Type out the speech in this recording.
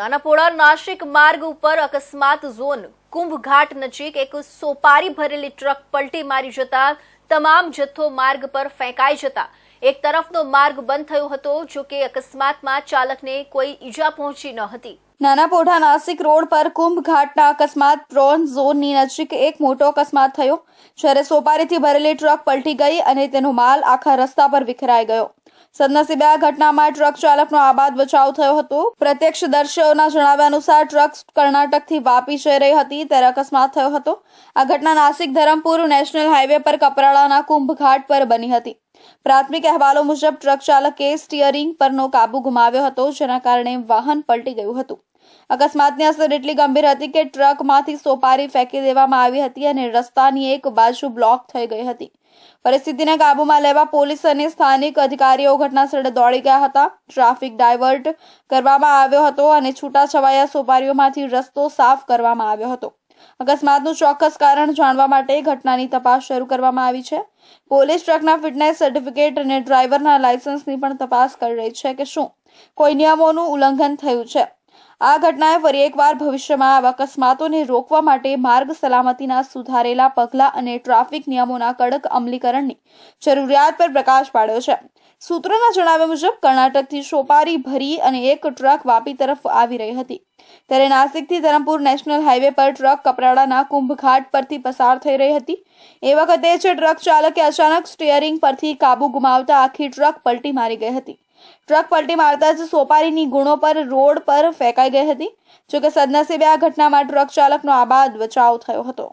નાનાપોડા નાશિક માર્ગ ઉપર અકસ્માત ઝોન કુંભ ઘાટ નજીક એક સોપારી ભરેલી ટ્રક પલટી મારી જતા તમામ જથ્થો માર્ગ પર ફેંકાઈ જતા એક તરફનો માર્ગ બંધ થયો હતો, જો કે અકસ્માતમાં ચાલકને કોઈ ઈજા પહોંચી ન હતી. નાનાપોઢા નાસિક રોડ પર કુંભ ઘાટના અકસ્માત ટ્રોન ઝોનની નજીક એક મોટો અકસ્માત થયો, જ્યારે સોપારીથી ભરેલી ટ્રક પલટી ગઈ અને તેનો માલ આખા રસ્તા પર વિખરાઈ ગયો. સદનસીબે આ ઘટનામાં ટ્રક ચાલકનો આબાદ બચાવ થયો હતો. પ્રત્યક્ષદર્શીઓના જણાવ્યા અનુસાર ટ્રક કર્ણાટકથી વાપી જઈ રહી હતી, ત્યારે અકસ્માત થયો હતો. આ ઘટના નાસિક ધરમપુર નેશનલ હાઈવે પર કપરાળાના કુંભ ઘાટ પર બની હતી. પ્રાથમિક અહેવાલો મુજબ ટ્રક ચાલકે સ્ટીયરિંગ પરનો કાબુ ગુમાવ્યો હતો, જેના કારણે વાહન પલટી ગયું હતું. અકસ્માતની અસર એટલી ગંભીર હતી કે ટ્રકમાંથી સોપારી ફેંકી દેવામાં આવી હતી અને રસ્તાની એક બાજુ બ્લોક થઈ ગઈ હતી. પરિસ્થિતિને કાબૂમાં લેવા પોલીસ અને સ્થાનિક અધિકારીઓ ઘટનાસ્થળે દોડી ગયા હતા. ટ્રાફિક ડાયવર્ટ કરવામાં આવ્યો હતો અને છૂટાછવાયા સોપારીઓમાંથી રસ્તો સાફ કરવામાં આવ્યો હતો. અકસ્માતનું ચોક્કસ કારણ જાણવા માટે ઘટનાની તપાસ શરૂ કરવામાં આવી છે. પોલીસ ટ્રકના ફિટનેસ સર્ટિફિકેટ અને ડ્રાઈવરના લાયસન્સની પણ તપાસ કરી રહી છે કે શું. કોઈ નિયમોનું ઉલ્લંઘન થયું છે. આ ઘટનાએ ફરી એકવાર ભવિષ્યમાં આવા અકસ્માતોને રોકવા માટે માર્ગ સલામતીના સુધારેલા પગલાં અને ટ્રાફિક નિયમોના કડક અમલીકરણની જરૂરિયાત પર પ્રકાશ પાડ્યો છે. સૂત્રોના જણાવ્યા મુજબ, કર્ણાટકથી સોપારી ભરી અને એક ટ્રક વાપી તરફ આવી રહી હતી. ત્યારે નાસિકથી ધરમપુર નેશનલ હાઈવે પર ટ્રક કપરાડાના કુંભઘાટ પરથી પસાર થઈ રહી હતી. એ વખતે જ ટ્રક ચાલકે અચાનક સ્ટીયરિંગ પરથી કાબુ ગુમાવતા આખી ટ્રક પલટી મારી ગઈ હતી. ટ્રક પલટી મારતા જ સોપારીની ગુણો પર રોડ પર ફેંકાઈ ગઈ હતી. જોકે સદનસીબે આ ઘટનામાં ટ્રક ચાલકનો આબાદ બચાવ થયો હતો.